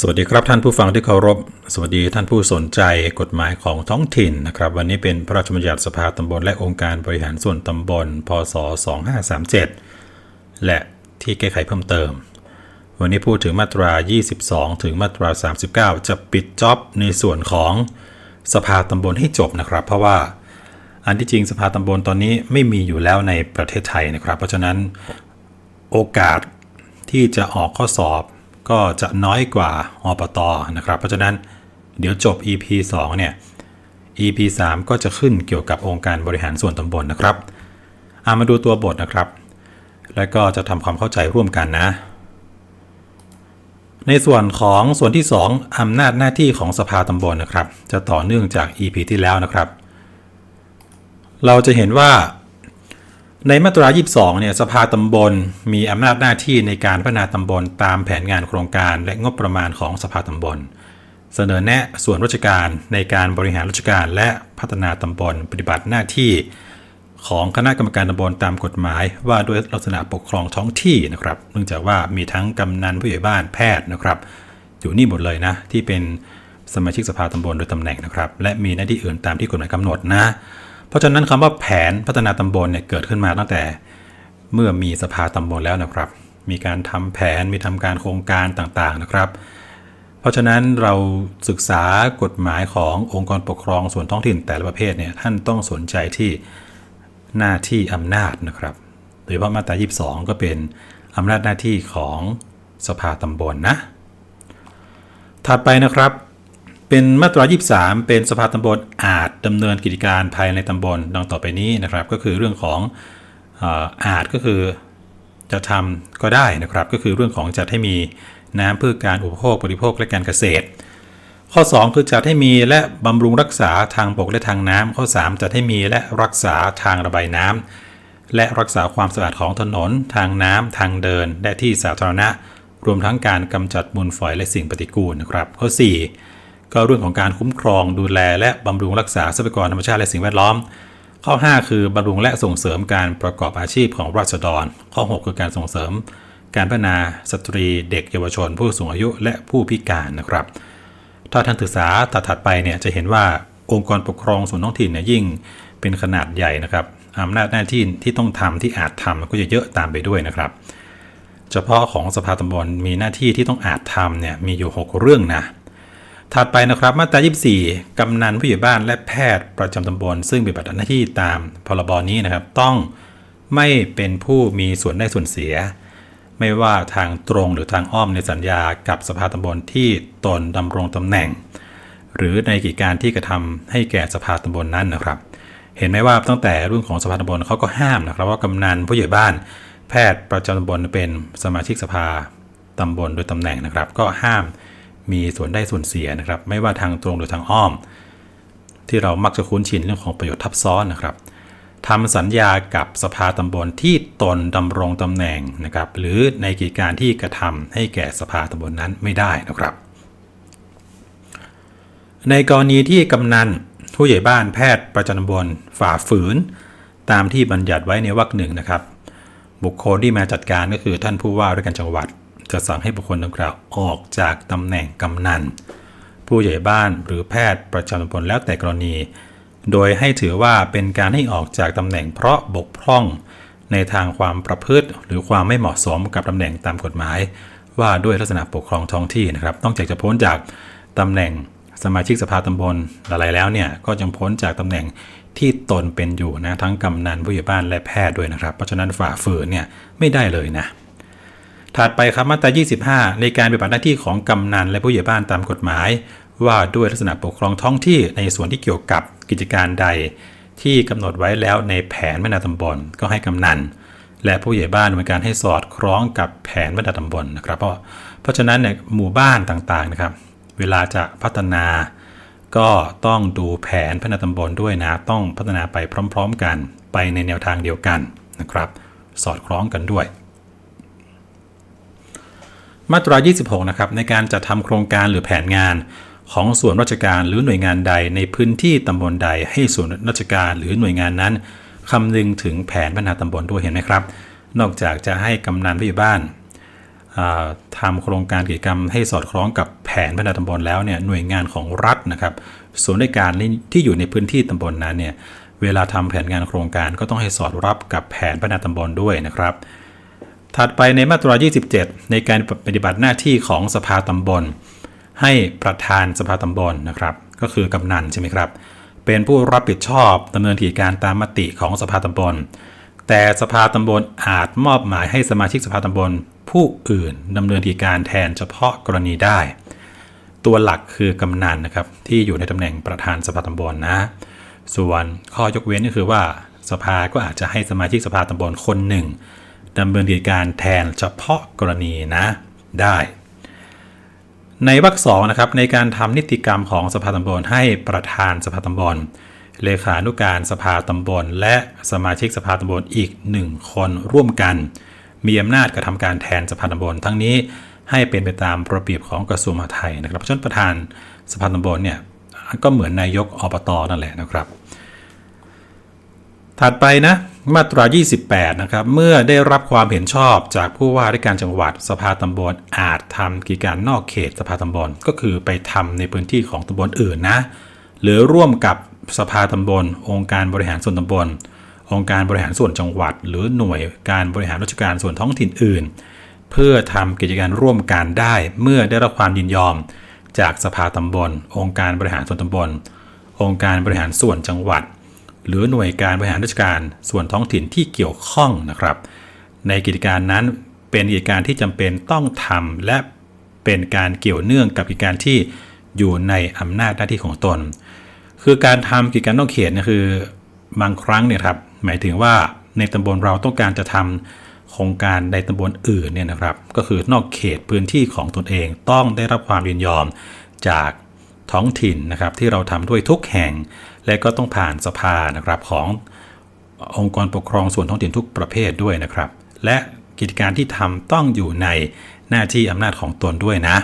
สวัสดีครับท่านผู้ฟังที่เคารพ สวัสดีท่านผู้สนใจกฎหมายของท้องถิ่นนะครับ วันนี้เป็นพระราชบัญญัติสภาตำบลและองค์การบริหารส่วนตำบล พศ 2537 และที่แก้ไขเพิ่มเติม วันนี้พูดถึงมาตรา 22 ถึงมาตรา 39 จะปิดจ็อบในส่วนของสภาตำบลให้จบนะครับ เพราะว่าอันที่จริงสภาตำบลตอนนี้ไม่มีอยู่แล้วในประเทศไทยนะครับ เพราะฉะนั้นโอกาสที่จะออกข้อสอบ ก็จะน้อยกว่าอปตนะครับ เพราะฉะนั้นเดี๋ยวจบ EP 2 เนี่ย EP 3 ก็จะขึ้นเกี่ยวกับองค์การบริหารส่วนตำบลนะครับอามาดูตัวบทนะครับ แล้วก็จะทำความเข้าใจร่วมกันนะ ในส่วนของส่วนที่ 2อำนาจหน้าที่ของสภาตำบลนะครับ จะต่อเนื่องจาก EP ที่แล้วนะครับ เราจะเห็นว่า ในมาตรา 22 เนี่ย สภาตำบลมีอำนาจหน้าที่ในการพัฒนาตำบลตามแผนงานโครงการและงบประมาณของสภาตำบล เสนอแนะส่วนราชการในการบริหารราชการและพัฒนาตำบลปฏิบัติหน้าที่ ของคณะกรรมการตำบลตามกฎหมาย ว่าด้วยลักษณะปกครองท้องที่นะครับ เนื่องจากว่ามีทั้งกำนันผู้ใหญ่บ้านแพทย์นะครับ อยู่นี่หมดเลยนะ ที่เป็นสมาชิกสภาตำบลโดยตำแหน่งนะครับ และมีหน้าที่อื่นตามที่กฎหมายกำหนดนะ เพราะฉะนั้นคำว่าแผนพัฒนาตำบลเนี่ยเกิดขึ้นมาตั้งแต่เมื่อมีสภาตำบลแล้วนะครับ มีการทำแผนมีทำการโครงการต่างๆนะครับ เพราะฉะนั้นเราศึกษากฎหมายขององค์กรปกครองส่วนท้องถิ่นแต่ละประเภทเนี่ยท่านต้องสนใจที่หน้าที่อำนาจนะครับโดยเฉพาะมาตรา 22 ก็เป็นอำนาจหน้าที่ของสภาตำบลนะถัดไปนะครับ เป็นมาตรา 23 เป็นสภาตำบลอาจดำเนินกิจการภายในตำบลดังต่อไปนี้นะครับ ก็คือเรื่องของเอ่ออาจก็คือจะทำก็ได้นะครับ ก็คือเรื่องของจัดให้มีน้ำเพื่อการอุปโภคบริโภคและการเกษตร ข้อ 2 คือจัดให้มีและบำรุงรักษาทางบกและทางน้ำข้อ 3 จัดให้มีและรักษาทางระบายน้ำและรักษาความสะอาดของถนน ทางน้ำทางเดิน และที่สาธารณะ รวมทั้งการกำจัดมูลฝอยและสิ่งปฏิกูลนะครับ ข้อ 4 ก็เรื่องของการคุ้มครองดูแลและบำรุงรักษาทรัพยากรธรรมชาติและสิ่งแวดล้อม ข้อ 5 คือบำรุงและส่งเสริมการประกอบอาชีพของราษฎร ข้อ 6 คือการส่งเสริม การพัฒนาสตรีเด็กเยาวชน ผู้สูงอายุและผู้พิการนะครับ ถ้าท่านศึกษาถัดไปเนี่ยจะเห็นว่าองค์กรปกครองส่วนท้องถิ่นเนี่ยยิ่งเป็นขนาดใหญ่นะครับอำนาจหน้าที่ที่ต้องทำที่อาจทำก็จะเยอะตามไปด้วยนะครับ เฉพาะของสภาตำบลมีหน้าที่ที่ต้องอาจทำเนี่ยมีอยู่ 6 เรื่องนะ ถัดไปนะครับมาตรา 24 กำนันผู้ใหญ่บ้านและแพทย์ประจำตำบล ซึ่งปฏิบัติหน้าที่ตามพรบนี้นะครับ ต้องไม่เป็นผู้มีส่วนได้ส่วนเสีย ไม่ว่าทางตรงหรือทางอ้อมในสัญญากับสภาตำบลที่ตนดำรงตำแหน่ง หรือในกิจการที่กระทำให้แก่สภาตำบลนั้นนะครับ เห็นไหมว่าตั้งแต่รุ่นของสภาตำบลเขาก็ห้ามนะครับ ว่ากำนันผู้ใหญ่บ้าน แพทย์ประจำตำบลเป็นสมาชิกสภาตำบลโดยตำแหน่งนะครับ ก็ห้าม มีส่วนได้ส่วนเสียนะครับ ไม่ว่าทางตรงหรือทางอ้อม ที่เรามักจะคุ้นชินเรื่องของประโยชน์ทับซ้อนนะครับทำสัญญากับสภาตำบลที่ตนดำรงตำแหน่งนะครับ หรือในกิจการที่กระทำให้แก่สภาตำบลนั้นไม่ได้นะครับ ในกรณีที่กำนันผู้ใหญ่บ้านแพทย์ประจำตำบลฝ่าฝืน ตามที่บัญญัติไว้ในวรรคหนึ่งนะครับ บุคคลที่มาจัดการก็คือท่านผู้ว่าราชการจังหวัด จะสั่งให้บุคคลดังกล่าวออกจากตำแหน่งกำนัน ผู้ใหญ่บ้านหรือแพทย์ประจำตำบลแล้วแต่กรณี โดยให้ถือว่าเป็นการให้ออกจากตำแหน่งเพราะบกพร่อง ในทางความประพฤติ หรือความไม่เหมาะสมกับตำแหน่งตามกฎหมาย ว่าด้วยลักษณะปกครองท้องที่นะครับต้องจากจะพ้นจากตำแหน่งสมาชิกสภาตำบลอะไรแล้วเนี่ยก็ยังพ้นจากตำแหน่งที่ตนเป็นอยู่นะทั้งกำนันผู้ใหญ่บ้านและแพทย์ด้วยนะครับ เพราะฉะนั้นฝ่าฝืนเนี่ยไม่ได้เลยนะ ถัดไปครับมาตรา 25 ในการปฏิบัติหน้าที่ของกำนันและผู้ใหญ่บ้านตามกฎหมาย ว่าด้วยลักษณะปกครองท้องที่ในส่วนที่เกี่ยวกับกิจการใด ที่กำหนดไว้แล้วในแผนพัฒนาตำบลก็ให้กำนันและผู้ใหญ่บ้านดำเนินการให้สอดคล้องกับแผนพัฒนาตำบลนะครับ เพราะเพราะฉะนั้นเนี่ยหมู่บ้านต่างๆนะครับ เวลาจะพัฒนา ก็ต้องดูแผนพัฒนาตำบลด้วยนะ ต้องพัฒนาไปพร้อม ๆ กัน ไปในแนวทางเดียวกันนะครับ สอดคล้องกันด้วย มาตรา 26 นะครับในการจัดทำโครงการหรือแผนงานของส่วนราชการหรือหน่วยงานใดในพื้นที่ตำบลใด ให้ส่วนราชการหรือหน่วยงานนั้นคำนึงถึงแผนพัฒนาตำบลด้วยเห็นไหมครับ นอกจากจะให้กำนันผู้ใหญ่บ้านาทำโครงการกิจกรรมให้สอดคล้องกับแผนพัฒนาตำบลแล้วเนี่ยหน่วยงานของรัฐนะครับส่วนราชการที่อยู่ในพื้นที่ตำบลนั้นเนี่ยเวลาทำแผนงานโครงการก็ต้องให้สอดรับกับแผนพัฒนาตำบลด้วยนะครับ ถัดไปในมาตรา 27 ในการปฏิบัติหน้าที่ของสภาตำบล ให้ประธานสภาตำบลนะครับ ก็คือกำนันใช่ไหมครับ เป็นผู้รับผิดชอบดำเนินกิจการตามมติของสภาตำบล แต่สภาตำบลอาจมอบหมายให้สมาชิกสภาตำบล ผู้อื่นดำเนินกิจการแทนเฉพาะกรณีได้ ตัวหลักคือกำนันนะครับที่อยู่ในตำแหน่งประธานสภาตำบลนะ ส่วนข้อยกเว้นก็คือว่าสภาก็อาจจะให้สมาชิกสภาตำบลคนหนึ่ง ดำเนินกิจการแทนเฉพาะกรณีนะได้ ในวรรคสองนะครับในการทำนิติกรรมของสภาตำบลให้ประธานสภาตำบลเลขานุการสภาตำบล และสมาชิกสภาตำบลอีกหนึ่งคนร่วมกัน มีอำนาจกระทำการแทนสภาตำบล ทั้งนี้ให้เป็นไปตามระเบียบของกระทรวงมหาดไทยนะครับเพราะฉะนั้นประธานสภาตำบลเนี่ยก็เหมือนนายกอบตนั่นแหละนะครับ ถัดไปนะ มาตรา 28 นะครับ เมื่อได้รับความเห็นชอบจากผู้ว่าราชการจังหวัดสภาตำบลอาจทำกิจการนอกเขตสภาตำบลก็คือไปทำในพื้นที่ของตำบลอื่นนะ หรือร่วมกับสภาตำบล องค์การบริหารส่วนตำบล องค์การบริหารส่วนจังหวัด หรือหน่วยการบริหารราชการส่วนท้องถิ่นอื่น เพื่อทำกิจการร่วมกันได้เมื่อได้รับความยินยอม จากสภาตำบล องค์การบริหารส่วนตำบล องค์การบริหารส่วนจังหวัด หรือหน่วยการบริหารราชการส่วนท้องถิ่นที่เกี่ยวข้องนะครับ ในกิจการนั้นเป็นกิจการที่จำเป็นต้องทำและเป็นการเกี่ยวเนื่องกับกิจการที่อยู่ในอำนาจหน้าที่ของตน คือการทำกิจการนอกเขตเนี่ยคือบางครั้งเนี่ยครับหมายถึงว่าในตำบลเราต้องการจะทำโครงการในตำบลอื่นเนี่ยนะครับ ก็คือนอกเขตพื้นที่ของตนเองต้องได้รับความยินยอมจากท้องถิ่นนะครับ ที่เราทำด้วยทุกแห่ง และก็ต้องผ่านสภานะครับขององค์กรปกครองส่วนท้องถิ่นทุกประเภทด้วยนะครับ และกิจการที่ทำต้องอยู่ในหน้าที่อำนาจของตนด้วยนะ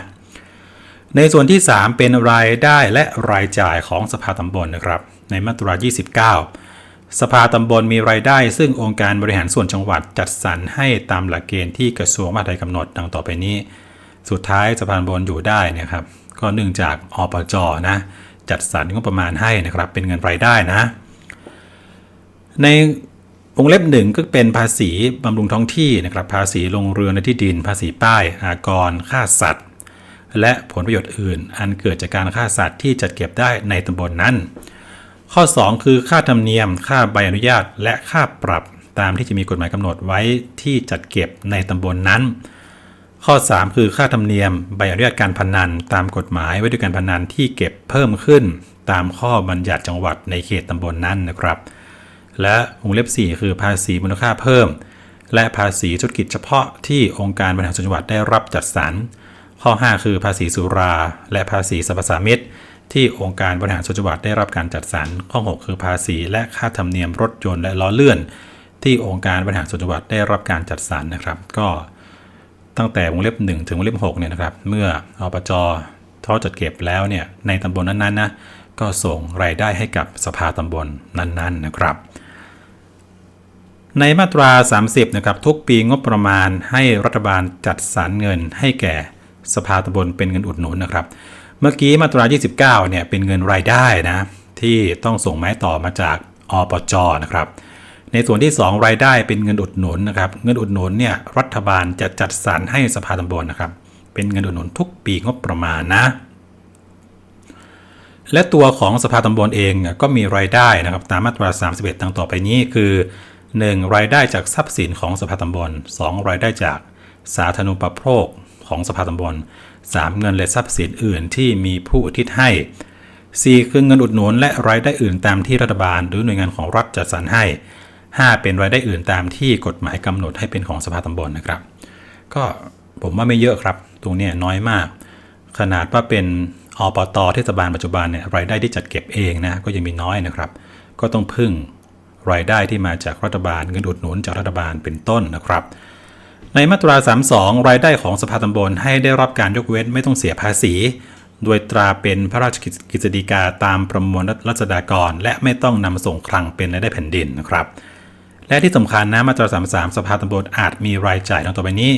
ในส่วนที่ 3 เป็นรายได้และรายจ่ายของสภาตำบลนะครับ ในมาตรา 29 สภาตำบลมีรายได้ ซึ่งองค์การบริหารส่วนจังหวัดจัดสรรให้ตามหลักเกณฑ์ที่กระทรวงมหาดไทยกำหนดดังต่อไปนี้ สุดท้ายสภาตำบลอยู่ได้นะครับ ก็เนื่องจากอปจนะ จัดสรรงบประมาณให้นะครับ เป็นเงินรายได้นะ ในวงเล็บหนึ่งก็เป็นภาษีบำรุงท้องที่นะครับ ภาษีลงเรือในที่ดิน ภาษีป้าย อากร ค่าสัตว์ และผลประโยชน์อื่น อันเกิดจากการฆ่าสัตว์ที่จัดเก็บได้ในตำบลนนั้น ข้อ 2 คือค่าธรรมเนียม ค่าใบอนุญาต และค่าปรับตามที่จะมีกฎหมายกำหนดไว้ที่จัดเก็บในตำบลนนั้น ข้อ 3 คือค่าธรรมเนียมใบอนุญาตการพนัน ตามกฎหมายว่าด้วยการพนันที่เก็บเพิ่มขึ้น ตามข้อบัญญัติจังหวัดในเขตตำบลนนั้นนะครับ และวงเล็บ 4 คือภาษีมูลค่าเพิ่ม และภาษีธุรกิจเฉพาะที่องค์การบริหารส่วนจังหวัดได้รับจัดสรร ข้อ 5 คือภาษีสุรา และภาษีสรรพสามิตที่องค์การบริหารส่วนจังหวัดได้รับการจัดสรร ข้อ 6 คือภาษีและค่าธรรมเนียมรถยนต์และล้อเลื่อน ที่องค์การบริหารส่วนจังหวัดได้รับการจัดสรรนะครับ ก็ ตั้งแต่วงเล็บ 1 ถึงวงเล็บ6เนี่ยนะครับเมื่ออปจเขาจัดเก็บแล้วเนี่ยในตำบลนั้นๆนะก็ส่งรายได้ให้กับสภาตำบลนั้นๆนะครับ ในมาตรา 30นะครับทุกปีงบประมาณให้รัฐบาลจัดสรรเงินให้แก่สภาตำบลเป็นเงินอุดหนุนนะครับ เมื่อกี้มาตรา 29เนี่ยเป็นเงินรายได้นะที่ต้องส่งไม้ต่อมาจากอปจนะครับ ในส่วนที่ 2 รายได้เป็นเงินอุดหนุนนะครับเงินอุดหนุนเนี่ยรัฐบาลจะจัดสรรให้สภาตำบลนะครับ เป็นเงินอุดหนุนทุกปีงบประมาณนะ และตัวของสภาตำบลเองก็มีรายได้นะครับตามมาตรา 31ดังต่อไปนี้คือ 1. รายได้จากทรัพย์สินของสภาตำบล 2. รายได้จากสาธารณูปโภคของสภาตำบล 3. เงินและทรัพย์สินอื่นที่มีผู้อุทิศให้ 4. คือเงินอุดหนุนและรายได้อื่นตามที่รัฐบาลหรือหน่วยงานของรัฐจัดสรรให้ 5. เป็นรายได้อื่นตามที่กฎหมายกำหนดให้เป็นของสภาตำบลนะครับ ก็ผมว่าไม่เยอะครับ ตรงนี้น้อยมาก ขนาดว่าเป็นอปตเทศบาลปัจจุบันเนี่ยรายได้ที่จัดเก็บเองนะก็ยังมีน้อยนะครับ ก็ต้องพึ่งรายได้ที่มาจากรัฐบาลเงินอุดหนุนจากรัฐบาลเป็นต้นนะครับ ในมาตรา 32 รายได้ของสภาตำบลให้ได้รับการยกเว้นไม่ต้องเสียภาษี โดยตราเป็นพระราชกฤษฎีกาตามประมวลรัษฎากร และไม่ต้องนำส่งคลังเป็นรายได้แผ่นดินนะครับ และที่สำคัญนะมาตรา 33 สภาตำบลอาจมีรายจ่ายดังต่อไปนี้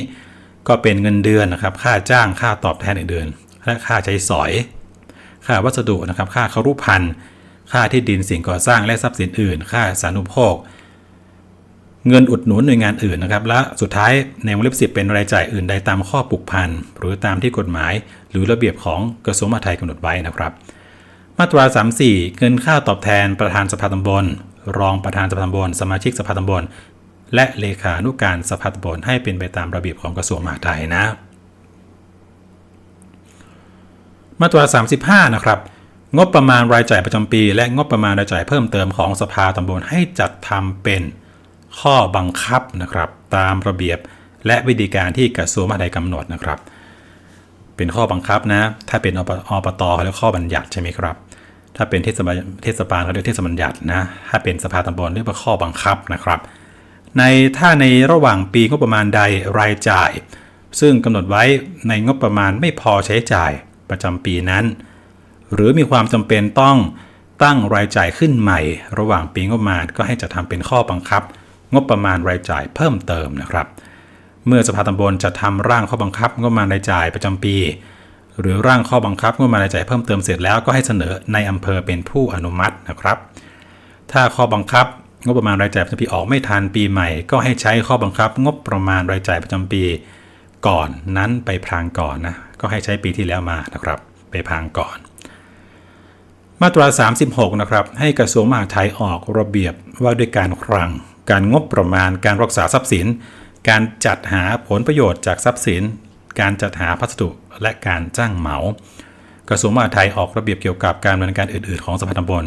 ก็เป็นเงินเดือนนะครับ ค่าจ้างค่าตอบแทนอื่นๆและค่าใช้สอย ค่าวัสดุนะครับ ค่าคารุพันธ์ค่าที่ดินสิ่งก่อสร้างและทรัพย์สินอื่น ค่าสารุปโภค เงินอุดหนุนหน่วยงานอื่นนะครับ และสุดท้ายในวงเล็บสิเป็นรายจ่ายอื่นใดตามข้อผูกพันหรือตามที่กฎหมาย หรือระเบียบของกระทรวงมหาดไทยกำหนดไว้นะครับ มาตรา 34 เงินค่าตอบแทนประธานสภาตำบล รองประธานสภาตำบลสมาชิกสภาตำบล และเลขานุการสภาตำบลให้เป็นไปตามระเบียบของกระทรวงมหาดไทยนะมาตรา 35 นะครับ งบประมาณรายจ่ายประจำปี และงบประมาณรายจ่ายเพิ่มเติมของสภาตำบลให้จัดทำเป็นข้อบังคับนะครับ ตามระเบียบและวิธีการที่กระทรวงมหาดไทยกำหนดนะครับ เป็นข้อบังคับนะ ถ้าเป็นอปอปตเขาเรียกข้อบัญญัติใช่ไหมครับ ถ้าเป็นเทศบาลเทศบาลเขาเรียกเทศบัญญัตินะ ถ้าเป็นสภาตำบลเรียกว่าข้อบังคับนะครับ ในถ้าในระหว่างปีงบประมาณใดรายจ่าย ซึ่งกำหนดไว้ในงบประมาณไม่พอใช้จ่ายประจำปีนั้น หรือมีความจำเป็นต้องตั้งรายจ่ายขึ้นใหม่ ระหว่างปีงบประมาณก็ให้จัดทำเป็นข้อบังคับ งบประมาณรายจ่ายเพิ่มเติมนะครับ เมื่อสภาตำบลจะทำร่างข้อบังคับงบประมาณรายจ่ายประจำปี หรือร่างข้อบังคับงบประมาณรายจ่ายเพิ่มเติมเสร็จแล้วก็ให้เสนอในอำเภอเป็นผู้อนุมัตินะครับ ถ้าข้อบังคับงบประมาณรายจ่ายประจำปีออกไม่ทันปีใหม่ ก็ให้ใช้ข้อบังคับ งบประมาณรายจ่ายประจำปี ก่อนนั้นไปพรางก่อนนะก็ให้ใช้ปีที่แล้วมานะครับ ไปพรางก่อน มาตรา 36 นะครับ ให้กระทรวงมหาดไทยออกระเบียบว่าด้วยการคลัง การงบประมาณการรักษาทรัพย์สิน การจัดหาผลประโยชน์จากทรัพย์สิน การจัดหาพัสดุและการจ้างเหมา กระทรวงมหาดไทยออกระเบียบเกี่ยวกับการดำเนินการอื่น ๆ ของสภาตำบล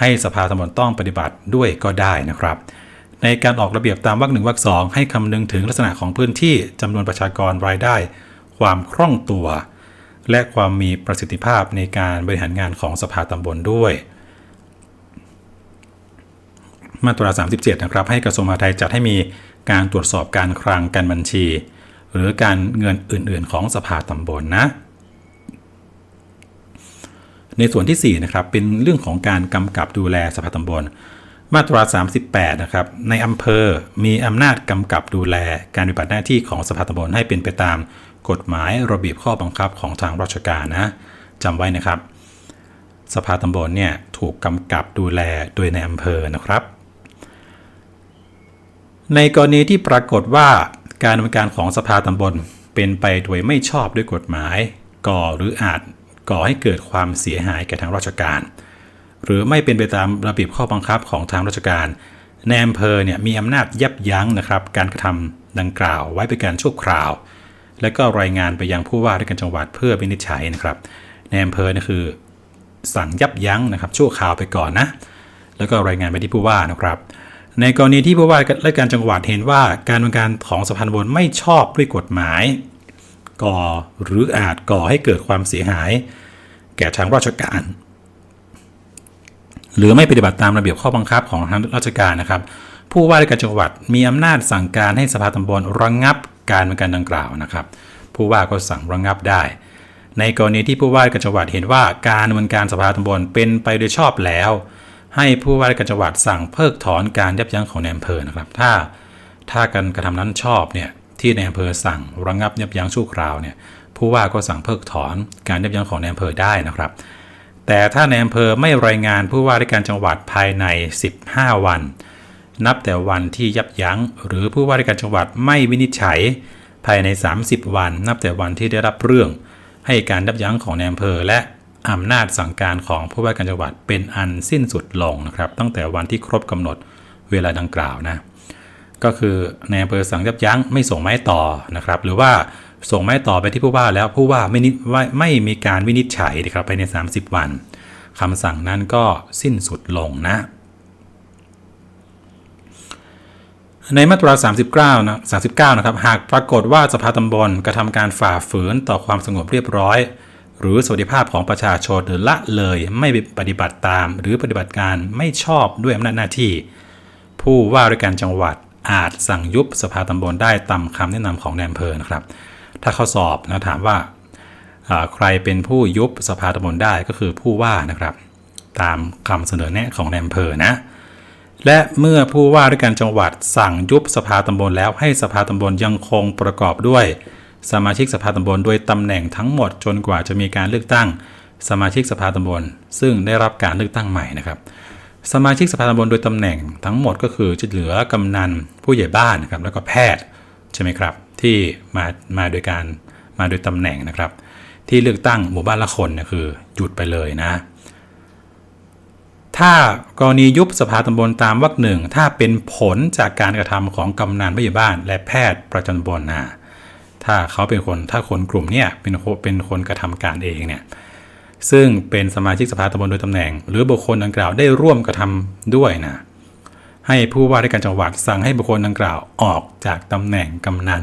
ให้สภาตำบลต้องปฏิบัติด้วยก็ได้นะครับ ในการออกระเบียบตามวรรคหนึ่งวรรคสองให้คำนึงถึงลักษณะของพื้นที่จำนวนประชากรรายได้ ความคล่องตัว และความมีประสิทธิภาพในการบริหารงานของสภาตำบลด้วยมาตรา 37 นะครับ ให้กระทรวงมหาดไทยจัดให้มีการตรวจสอบการคลังการบัญชี หรือการเงินอื่นๆ ของสภาตำบลนะ ในส่วนที่4นะครับเป็นเรื่องของการกำกับดูแลสภาตำบล มาตรา 38 นะครับในอำเภอมีอำนาจกำกับดูแลการปฏิบัติหน้าที่ของสภาตำบลให้เป็นไปตามกฎหมายระเบียบข้อบังคับของทางราชการนะจำไว้นะครับ สภาตำบลเนี่ยถูกกำกับดูแลโดยในอำเภอนะครับ ในกรณีที่ปรากฏว่า การดำเนินการของสภาตำบลเป็นไปโดยไม่ชอบด้วยกฎหมาย ก่อหรืออาจก่อให้เกิดความเสียหายแก่ทางราชการ หรือไม่เป็นไปตามระเบียบข้อบังคับของทางราชการในอำเภอเนี่ยมีอำนาจยับยั้งนะครับ การกระทำดังกล่าวไว้เป็นการชั่วคราว และก็รายงานไปยังผู้ว่าราชการจังหวัดเพื่อวินิจฉัยนะครับในอำเภอนี่คือ สั่งยับยั้งนะครับชั่วคราวไปก่อนนะแล้วก็รายงานไปที่ผู้ว่านะครับ ในกรณีที่ผู้ว่าราชการจังหวัดเห็นว่าการดำเนินการของสภาตำบลไม่ชอบด้วยกฎหมาย ก่อหรืออาจก่อให้เกิดความเสียหาย แก่ทางราชการ หรือไม่ปฏิบัติตามระเบียบข้อบังคับของทางราชการนะครับ ผู้ว่าราชการจังหวัดมีอำนาจสั่งการให้สภาตำบลระงงับการดำเนินการดังกล่าวนะครับ ผู้ว่าก็สั่งระงงับได้ในกรณีที่ผู้ว่าราชการจังหวัดเห็นว่าการดำเนินการสภาตำบลเป็นไปโดยชอบแล้ว ให้ผู้ว่าราชการจังหวัดสั่งเพิกถอนการยับยั้งของในอำเภอนะครับ ถ้าถ้าการกระทำนั้นชอบเนี่ยที่ในอำเภอสั่งระงงับยับยั้งชั่วคราวเนี่ยผู้ว่าก็สั่งเพิกถอนการยับยั้งของในอำเภอได้นะครับ แต่ถ้าในอำเภอไม่รายงานผู้ว่าราชการจังหวัดภายใน 15 วัน นับแต่วันที่ยับยั้ง หรือผู้ว่าราชการจังหวัดไม่วินิจฉัยภายใน 30 วัน นับแต่วันที่ได้รับเรื่อง ให้การยับยั้งของในอำเภอและ อำนาจสั่งการของผู้ว่าการจังหวัดเป็นอันสิ้นสุดลงนะครับ ตั้งแต่วันที่ครบกำหนดเวลาดังกล่าวนะก็คือในอำเภอสั่งยับยั้งไม่ส่งไม้ต่อนะครับ หรือว่าส่งไม้ต่อไปที่ผู้ว่าแล้วผู้ว่าไม่นิว่าไม่มีการวินิจฉัยนะครับภายใน 30 วันคำสั่งนั้นก็สิ้นสุดลงนะในมาตรา 39 นะ39 นะครับ หากปรากฏว่าสภาตำบลกระทำการฝ่าฝืนต่อความสงบเรียบร้อย หรือสวัสดิภาพของประชาชนหรือละเลยไม่ปฏิบัติตาม หรือปฏิบัติการไม่ชอบด้วยอำนาจหน้าที่ ผู้ว่าราชการจังหวัดอาจสั่งยุบสภาตำบลได้ตามคำแนะนำของนายอำเภอนะครับ ถ้าเขาสอบนะถามว่าใครเป็นผู้ยุบสภาตำบลได้ก็คือผู้ว่านะครับ ตามคำเสนอแนะของนายอำเภอนะและเมื่อผู้ว่าราชการจังหวัดสั่งยุบสภาตำบลแล้วให้สภาตำบลยังคงประกอบด้วย สมาชิกสภาตำบลโดยตำแหน่งทั้งหมดจนกว่าจะมีการเลือกตั้ง สมาชิกสภาตำบล ซึ่งได้รับการเลือกตั้งใหม่นะครับสมาชิกสภาตำบลโดยตำแหน่งทั้งหมดก็คือจะเหลือกำนันผู้ใหญ่บ้านนะครับแล้วก็แพทย์ใช่ไหมครับ ที่มามาโดยการมาโดยตำแหน่งนะครับ ที่เลือกตั้งหมู่บ้านละคนนี่ยคือหยุดไปเลยนะ ถ้ากรณียุบสภาตำบลตามวรรคหนึ่งถ้าเป็นผลจากการกระทำของกำนันผู้ใหญ่บ้าน และแพทย์ประจำตำบลนะ ถ้าเขาเป็นคนถ้าคนกลุ่มเนี่ยเป็นคนเป็นคนกระทำการเองเนี่ยซึ่งเป็นสมาชิกสภาตำบลโดยตำแหน่ง หรือบุคคลดังกล่าวได้ร่วมกระทำด้วยนะให้ผู้ว่าราชการจังหวัดสั่งให้บุคคลดังกล่าวออกจากตำแหน่งกำนัน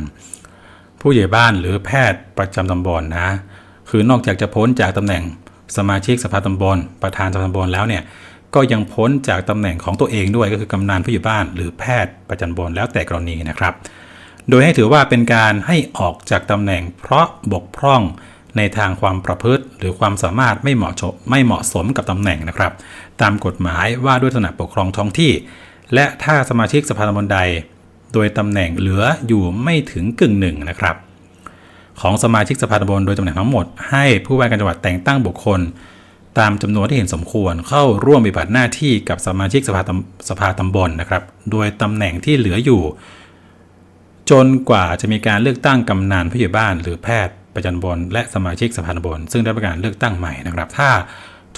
ผู้ใหญ่บ้านหรือแพทย์ประจำตำบลนะคือนอกจากจะพ้นจากตำแหน่งสมาชิกสภาตำบล ประธานสภาตำบลแล้วเนี่ยก็ยังพ้นจากตำแหน่งของตัวเองด้วยก็คือกำนันผู้ใหญ่บ้าน หรือแพทย์ประจำตำบลแล้วแต่กรณีนะครับ โดยให้ถือว่าเป็นการให้ออกจากตำแหน่งเพราะบกพร่องในทางความประพฤติ หรือความสามารถไม่เหมาะสมไม่เหมาะสมกับตำแหน่งนะครับ ตามกฎหมายว่าด้วยถนัดปกครองท้องที่ และถ้าสมาชิกสภาตำบลใด โดยตำแหน่งเหลืออยู่ไม่ถึงกึ่งหนึ่งนะครับของสมาชิกสภาตำบลโดยตำแหน่งทั้งหมด ให้ผู้ว่าการจังหวัดแต่งตั้งบุคคล ตามจำนวนที่เห็นสมควรเข้าร่วมปฏิบัติหน้าที่กับสมาชิกสภาสภาตำบลนะครับ โดยตำแหน่งที่เหลืออยู่ จนกว่าจะมีการเลือกตั้งกำนันผู้ใหญ่บ้าน หรือแพทย์ประจำตำบลและสมาชิกสภาตำบลซึ่งได้รับการเลือกตั้งใหม่นะครับ ถ้า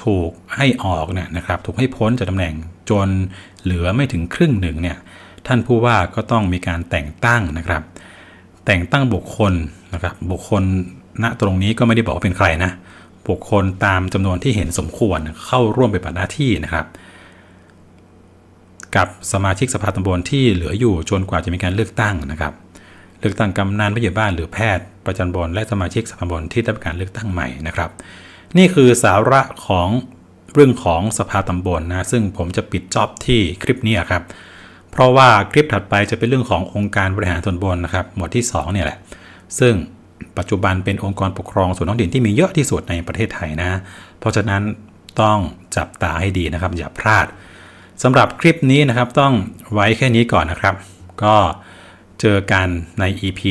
ถูกให้ออกเนี่ยนะครับ ถูกให้พ้นจากตำแหน่งจนเหลือไม่ถึงครึ่งหนึ่งเนี่ยท่านผู้ว่าก็ต้องมีการแต่งตั้งนะครับ แต่งตั้งบุคคลนะครับ บุคคลณตรงนี้ก็ไม่ได้บอกว่าเป็นใครนะบุคคลตามจำนวนที่เห็นสมควรเข้าร่วมปฏิบัติหน้าที่นะครับ กับสมาชิกสภาตำบลที่เหลืออยู่จนกว่าจะมีการเลือกตั้งนะครับ เลือกตั้งกำนันผู้ใหญ่บ้านหรือแพทย์ประจำบลและสมาชิกสภาตำบลที่ได้รับการเลือกตั้งใหม่นะครับ นี่คือสาระของเรื่องของสภาตำบลนะซึ่งผมจะปิดจอบที่คลิปนี้ครับ เพราะว่าคลิปถัดไปจะเป็นเรื่องขององค์การบริหารส่วนตำบลนะครับ หมวดที่2เนี่ยแหละ ซึ่งปัจจุบันเป็นองค์กรปกครองส่วนท้องถิ่นที่มีเยอะที่สุดในประเทศไทยนะ เพราะฉะนั้นต้องจับตาให้ดีนะครับ อย่าพลาด สำหรับคลิปนี้นะครับต้องไว้แค่นี้ก่อนนะครับ ก็เจอกันใน EP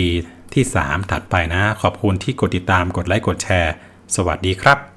ที่ 3 ถัดไปนะ ขอบคุณที่กดติดตามกดไลค์กดแชร์ สวัสดีครับ